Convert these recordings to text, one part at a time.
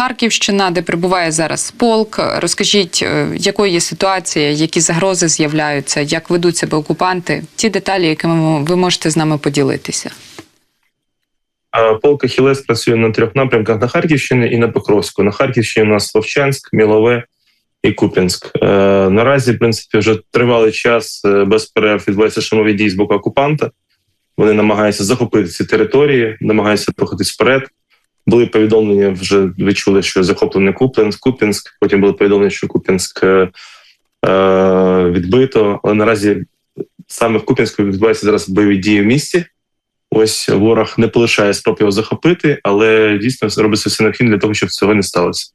Харківщина, де перебуває зараз полк. Розкажіть, е, якою є ситуація, які загрози з'являються, як ведуть себе окупанти? Ті деталі, якими ви можете з нами поділитися. А Полк Ахілес працює на трьох напрямках на Харківщині і на Покровську. На Харківщині у нас Вовчанськ, Мілове і Куп'янськ. Е, наразі, в принципі, вже тривалий час е, без перерв відбуваються шумові дії з боку окупанта. Вони намагаються захопити ці території, намагаються рухатись вперед. Були повідомлення, вже ви чули, що захоплений Куп'янськ, Куп'янськ. Потім були повідомлення, що Куп'янськ е, е, відбито. Але наразі саме в Куп'янську відбуваються зараз бойові дії в місті. Ось ворог не полишає спроб його захопити, але дійсно робиться все необхідне для того, щоб цього не сталося.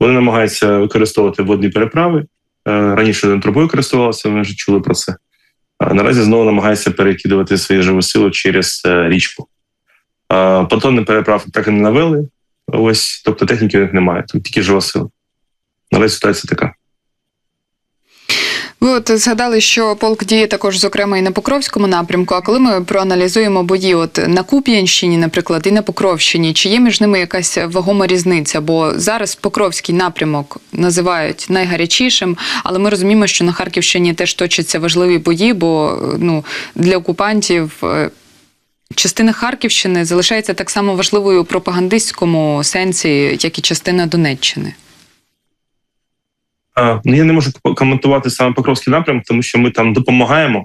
Вони намагаються використовувати водні переправи. Е, Раніше трубою користувалися, ми вже чули про це. А наразі знову намагаються перекидувати свою живу силу через е, річку. Понтонні переправ так і не навели. Ось, тобто техніки немає, тут тільки жива сила. Наразі ситуація така. Ви от згадали, що полк діє також, зокрема, і на Покровському напрямку. А коли ми проаналізуємо бої, от на Куп'янщині, наприклад, і на Покровщині, чи є між ними якась вагома різниця? Бо зараз Покровський напрямок називають найгарячішим, але ми розуміємо, що на Харківщині теж точаться важливі бої, бо ну для окупантів. Е, Частина Харківщини залишається так само важливою у пропагандистському сенсі, як і частина Донеччини. Ну я не можу коментувати саме Покровський напрямок, тому що ми там допомагаємо.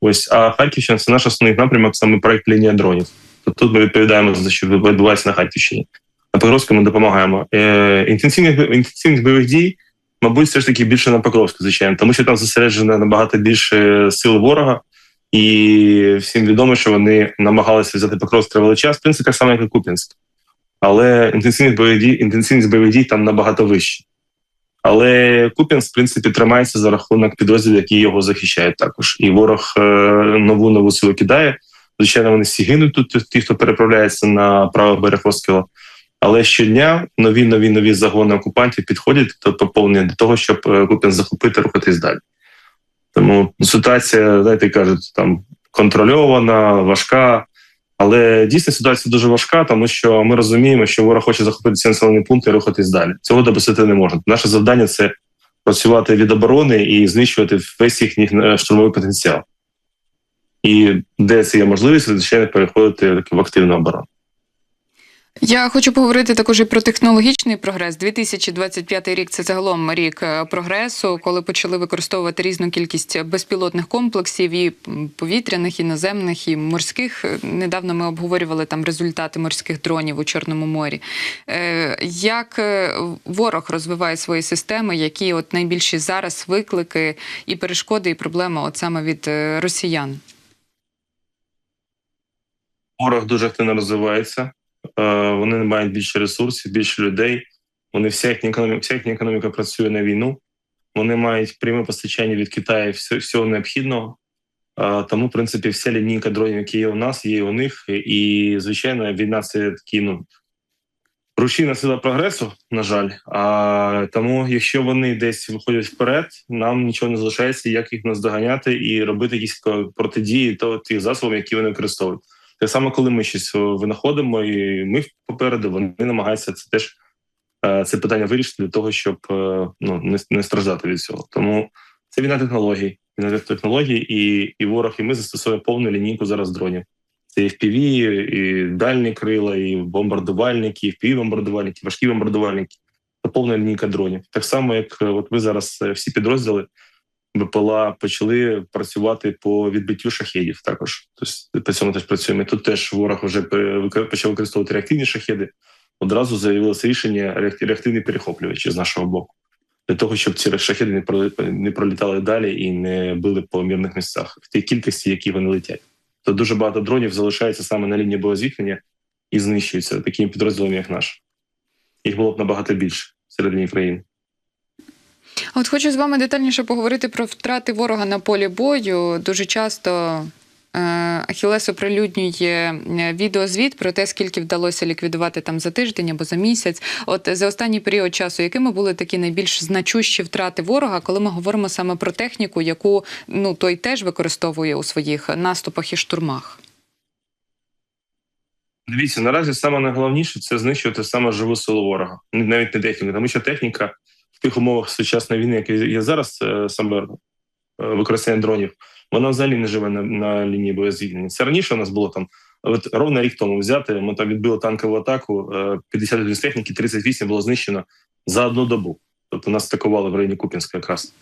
Ось, а Харківщина це наш основний напрямок, саме проект лінія дронів. Тобто тут ми відповідаємо за що відбувається на Харківщині. На Покровському ми допомагаємо. Е, інтенсивних, інтенсивних бойових дій, мабуть, все ж таки більше на Покровську, звичайно, тому що там зосереджено набагато більше сил ворога, і всім відомо, що вони намагалися взяти Покровськ тривалий час, в принципі, так само, як і Куп'янськ. Але інтенсивність бойових дій, інтенсивність бойових дій там набагато вища. Але Куп'янськ, в принципі, тримається за рахунок підрозділів, які його захищають також. І ворог е, нову нову силу кидає. Звичайно, вони всі гинуть тут, ті, хто переправляється на правий берег Оскіла. Але щодня нові нові нові загони окупантів підходять до поповнення для того, щоб е, Куп'янськ захопити, рухатись далі. Тому ситуація, знаєте, кажуть, там контрольована, важка. Але дійсно ситуація дуже важка, тому що ми розуміємо, що ворог хоче захопити ці населені пункти і рухатись далі. Цього допустити не можна. Наше завдання це працювати від оборони і знищувати весь їхній е, штурмовий потенціал. І де це є можливість, звичайно, переходити в активну оборону. Я хочу поговорити також і про технологічний прогрес. 2025 рік це загалом рік е, прогресу, коли почали використовувати різну кількість безпілотних комплексів і повітряних, і наземних, і морських. Е, Недавно ми обговорювали там результати морських дронів у Чорному морі. Е, Як ворог розвиває свої системи, які от найбільші зараз виклики і перешкоди, і проблеми от саме від росіян? Ворог дуже активно розвивається. Е, Вони мають більше ресурсів, більше людей. Вони вся їхня економіка, вся їхня економіка працює на війну. Вони мають пряме постачання від Китаю всього, необхідного. Е, Тому, в принципі, вся лінійка дронів, які є у нас, є у них. І, звичайно, війна це такий, ну, рушійна сила прогресу, на жаль. А тому, якщо вони десь виходять вперед, нам нічого не залишається, як їх наздоганяти і робити якісь протидії то тих засобів, які вони використовують. Так само, коли ми щось винаходимо, і ми попереду вони намагаються це теж е, це питання вирішити для того, щоб е, ну не, не страждати від цього. Тому це війна технологій, війна технологій, і, і ворог, і ми застосовуємо повну лінійку зараз дронів. Це і FPV, і дальні крила, і бомбардувальники, і FPV-бомбардувальники, важкі бомбардувальники. Повна лінійка дронів. Так само, як е, от ви зараз е, всі підрозділи БПЛА почали працювати по відбиттю шахедів. Також тобто по цьому теж працюємо. Тут теж ворог вже почав використовувати реактивні шахеди. Одразу заявилося рішення реактивні перехоплювачі з нашого боку, для того, щоб ці шахеди не пролітали далі і не били по мирних місцях в тій кількості, які вони летять. То дуже багато дронів залишається саме на лінії боєзіткнення і знищуються такими підрозділами, як наш. Їх було б набагато більше всередині країни. От хочу з вами детальніше поговорити про втрати ворога на полі бою. Дуже часто е, Ахілес оприлюднює е, відеозвіт про те, скільки вдалося ліквідувати там за тиждень або за місяць. От за останній період часу, якими були такі найбільш значущі втрати ворога, коли ми говоримо саме про техніку, яку ну той теж використовує у своїх наступах і штурмах? Дивіться, наразі саме найголовніше це знищувати саме живу силу ворога, навіть не техніку, тому що техніка тих умовах сучасної війни, які є зараз, е, саме е, використання дронів, вона взагалі не живе на, на лінії боєзвільнення. Це раніше у нас було там. От ровно рік тому взяти, ми там відбили танкову атаку, е, 51 з техніки, 38 було знищено за одну добу. Тобто нас атакували в районі Купінська якраз.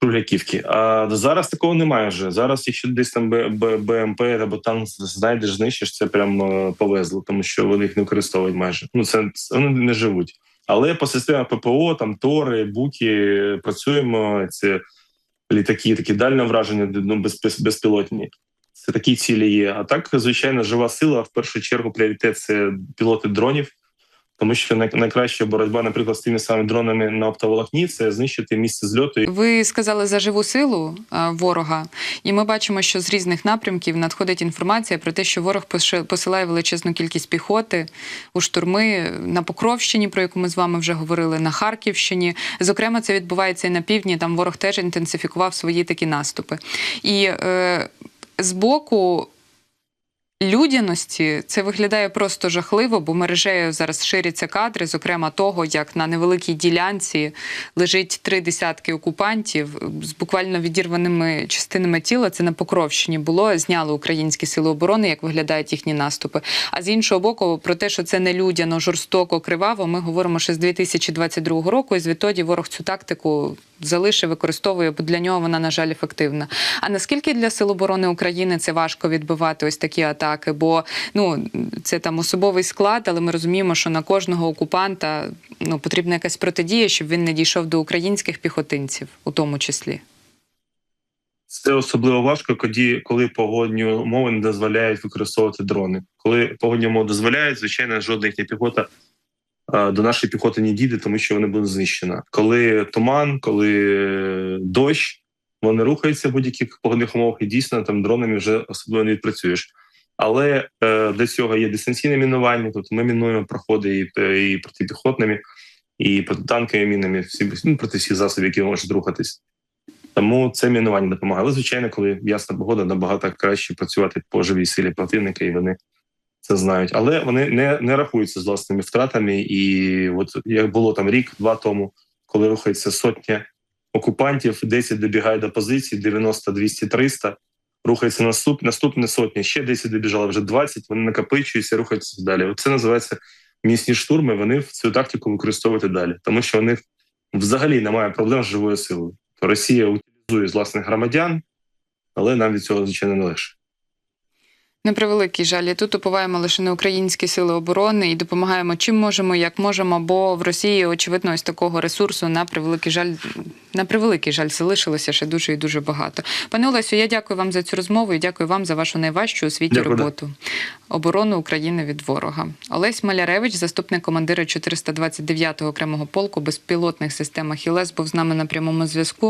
Кругляківки. А зараз такого немає вже. Зараз, якщо десь там БМП або танк знайдеш, знищиш, це прям е, повезло, тому що вони їх не використовують майже. Ну це- вони не живуть. Але по системах ППО, там Тори, Буки працюємо. Це літаки, такі дальне враження, ну, без, безпілотні. Це такі цілі є. А так, звичайно, жива сила. В першу чергу пріоритет це пілоти дронів, тому що найкраща боротьба, наприклад, з тими самими дронами на оптоволокні це знищити місце зльоту Ви сказали за живу силу ворога, і ми бачимо, що з різних напрямків надходить інформація про те, що ворог посилає величезну кількість піхоти у штурми на Покровщині, про яку ми з вами вже говорили, на Харківщині. Зокрема, це відбувається і на півдні. Там ворог теж інтенсифікував свої такі наступи. І е, з боку людяності це виглядає просто жахливо, бо мережею зараз ширяться кадри, зокрема того, як на невеликій ділянці лежить три десятки окупантів з буквально відірваними частинами тіла. Це на Покровщині було. Зняли українські сили оборони, як виглядають їхні наступи. А з іншого боку, про те, що це не людяно, жорстоко, криваво, ми говоримо ще з 2022 року. І звідтоді ворог цю тактику залишив, використовує, бо для нього вона, на жаль, ефективна. А наскільки для Сил оборони України це важко відбивати ось такі атаки? Бо ну це там особовий склад, але ми розуміємо, що на кожного окупанта ну потрібна якась протидія, щоб він не дійшов до українських піхотинців, у тому числі. Це особливо важко, коли, коли погодні умови не дозволяють використовувати дрони. Коли погодні умови дозволяють, звичайно, жодна їхня піхота до нашої піхоти не дійде, тому що вони будуть знищені. Коли туман, коли е, дощ, вони рухаються в будь-яких погодних умовах, і дійсно там дронами вже особливо не відпрацюєш. Але е, для цього є дистанційне мінування. Тобто ми мінуємо проходи і, е, і протипіхотними, і протитанковими мінами, всі ну, проти всіх засобів, які можуть рухатись. Тому це мінування допомагає. Але, звичайно, коли ясна погода, набагато краще працювати по живій силі противника, і вони це знають. Але вони не, не рахуються з власними втратами. І от як було там рік-два тому, коли рухається сотня окупантів, 10 добігає до позиції, 90, 200, 300, рухається наступ, наступне сотня, ще 10 добіжало, вже 20, вони накопичуються, рухаються далі. Це називається місні штурми. Вони в цю тактику використовують далі, тому що них взагалі немає проблем з живою силою. Росія утилізує з власних громадян, але нам від цього звичайно не легше. На превеликий жаль, і тут уповаємо лише на українські сили оборони і допомагаємо чим можемо, як можемо. Бо в Росії очевидно ось такого ресурсу на превеликий жаль, на превеликий жаль, залишилося ще дуже і дуже багато. Пане Олесю, я дякую вам за цю розмову і дякую вам за вашу найважчу у світі Дякую, роботу оборону України від ворога. Олесь Маляревич, заступник командира 429-го окремого полку безпілотних систем «Ахілес», був з нами на прямому зв'язку.